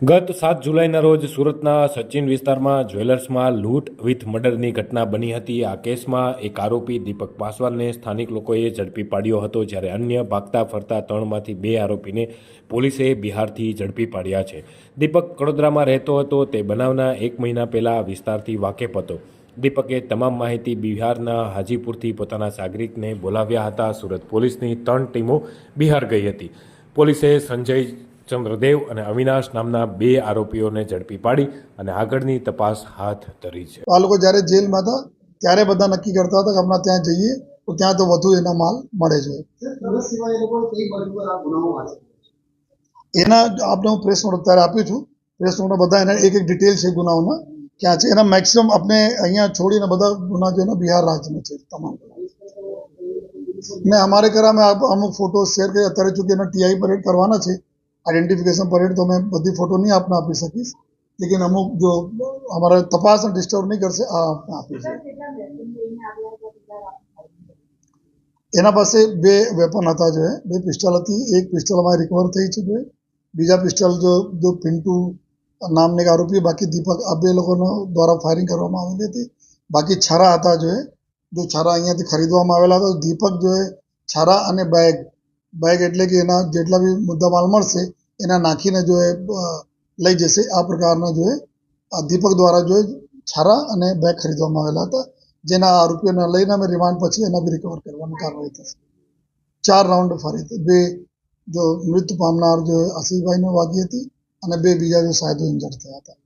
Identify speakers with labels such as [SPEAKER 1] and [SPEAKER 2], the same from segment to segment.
[SPEAKER 1] ગત સાત જુલાઈના રોજ સુરતના સચિન વિસ્તારમાં જ્વેલર્સમાં લૂંટ વિથ મર્ડરની ઘટના બની હતી. આ કેસમાં એક આરોપી દીપક પાસવાનને સ્થાનિક લોકોએ ઝડપી પાડ્યો હતો, જ્યારે અન્ય ભાગતા ફરતા ત્રણમાંથી બે આરોપીને પોલીસે બિહારથી ઝડપી પાડ્યા છે. દીપક વડોદરામાં રહેતો હતો, તે બનાવના એક મહિના પહેલાં વિસ્તારથી વાકેફ હતો. દીપકે તમામ માહિતી બિહારના હાજીપુરથી પોતાના સાગરિકને બોલાવ્યા હતા. સુરત પોલીસની ત્રણ ટીમો બિહાર ગઈ હતી. પોલીસે સંજય ચંદ્રદેવ અને અવિનાશ નામના બે આરોપીઓને ઝડપી પાડી અને આગળની તપાસ હાથ ધરી છે.
[SPEAKER 2] આ લોકો જ્યારે જેલમાં હતા ત્યારે બધા નક્કી કરતા હતા કે હમણાં ત્યાં જઈએ તો ત્યાં તો વધુ એના માલ મળે છે. એના આપણે હું પ્રેસ નોટ અત્યારે આપ્યું છું. પ્રેસ નોટમાં બધા એના એક એક ડિટેલ છે ગુનાઓના ક્યાં છે? એના મેક્સિમમ આપણે અહીંયા છોડીને બધા ગુના છે બિહાર રાજ્યમાં છે તમામ. મેં અમારે કરા મેં અમુક ફોટો શેર કરી અત્યારે ચૂંકી એના ટીઆઈ પરેડ કરવાના છે. આઈડેન્ટિફિકેશન પરેડ તો મેં બધી ફોટો નહીં આપને આપી શકીશ. લેકિન અમુક જો અમારા તપાસને ડિસ્ટર્બ નહીં કરશે આપીશ એના પાસે બે વેપન હતા જો, બે પિસ્ટલ હતી. એક પિસ્ટલ અમારી રિકવર થઈ છે જો. બીજા પિસ્ટલ જો જો પિન્ટુ નામને આરોપી, બાકી દીપક, આ બે લોકોનો દ્વારા ફાયરિંગ કરવામાં આવેલી હતી. બાકી છારા હતા જો જો છારા અહીંયાથી ખરીદવામાં આવેલા હતા. દીપક જો, છારા અને બેગ બેગ એટલે કે એના જેટલા બી મુદ્દા માલ મળશે, એના નાખીને જો એ લઈ જશે. આ પ્રકારના જો એ દીપક દ્વારા જો છરા અને બેગ ખરીદવામાં આવેલા હતા. જેના આરોપીઓને લઈને અમે રિમાન્ડ પછી એના બી રિકવર કરવાની કાર્યવાહી થશે. ચાર રાઉન્ડ ફરી બે જો મૃત્યુ પામનાર જો આશીષભાઈને વાગી હતી અને બે બીજા જો સાહેબ ઇન્જર થયા હતા.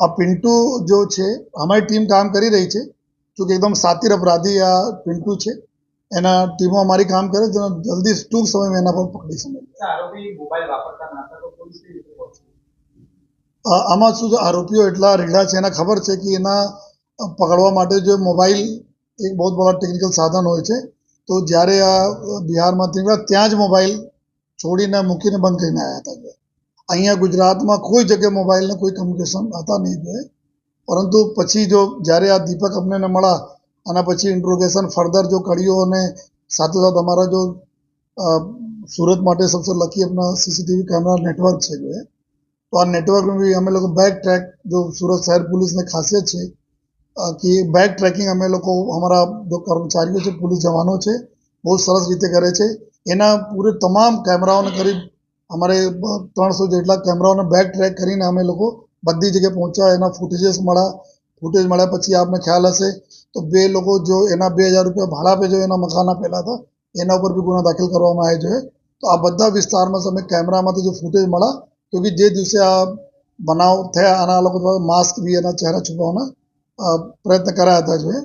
[SPEAKER 2] આ પિન્ટુ જો છે અમારી ટીમ કામ કરી રહી છે. જોકે એકદમ સાતિર અપરાધી આ પિન્ટુ છે. એના ટીમો અમારી કામ કરે છે જલ્દી ટૂંક સમયમાં એના પર પકડી શકે. આમાં શું છે? આરોપીઓ એટલા રીઢા છે. એને ખબર છે કે એના પકડવા માટે જો મોબાઈલ એક બહુ બડા ટેકનિકલ સાધન હોય છે. તો જ્યારે આ બિહારમાંથી નીકળ્યા ત્યાં જ મોબાઈલ છોડીને મૂકીને બંધ કરીને આવ્યા હતા. અહીંયા ગુજરાતમાં કોઈ જગ્યાએ મોબાઈલને કોઈ કમ્યુનિકેશન હતા નહીં. જોઈએ પરંતુ પછી જો જ્યારે આ દીપક અમને મળ્યા અને પછી ઇન્ટ્રોગેશન ફર્ધર જો કર્યો અને સાથે સાથે અમારા જો સુરત માટે સૌથી લકી આપણા સીસીટીવી કેમેરા નેટવર્ક છે જે તો આ નેટવર્કનું બી અમે લોકો બેક ટ્રેક જો સુરત શહેર પોલીસને ખાસિયત છે કે બેક ટ્રેકિંગ અમે લોકો અમારા જો કર્મચારીઓ છે, પોલીસ જવાનો છે, બહુ સરસ રીતે કરે છે. એના પૂરે તમામ કેમેરાઓને કરી, અમારે ત્રણસો જેટલા કેમેરાઓને બેક ટ્રેક કરીને અમે લોકો બધી જગ્યાએ પહોંચ્યા, એના ફૂટેજીસ મળ્યા ફૂટેજ મળ્યા પછી આપને ખ્યાલ હશે, તો બે લોકો જો એના બે હજાર રૂપિયા ભાડા પે જો એના મકાન આપેલા હતા, એના ઉપર બી ગુનો દાખલ કરવામાં આવ્યો છે તો આ બધા વિસ્તારમાં તમે કેમેરામાંથી જો ફૂટેજ મળ્યા, તો કે જે દિવસે આ બનાવ થયા અને આ લોકો માસ્ક બી એના ચહેરા છુપાવવાના પ્રયત્ન કર્યા હતા જો એ.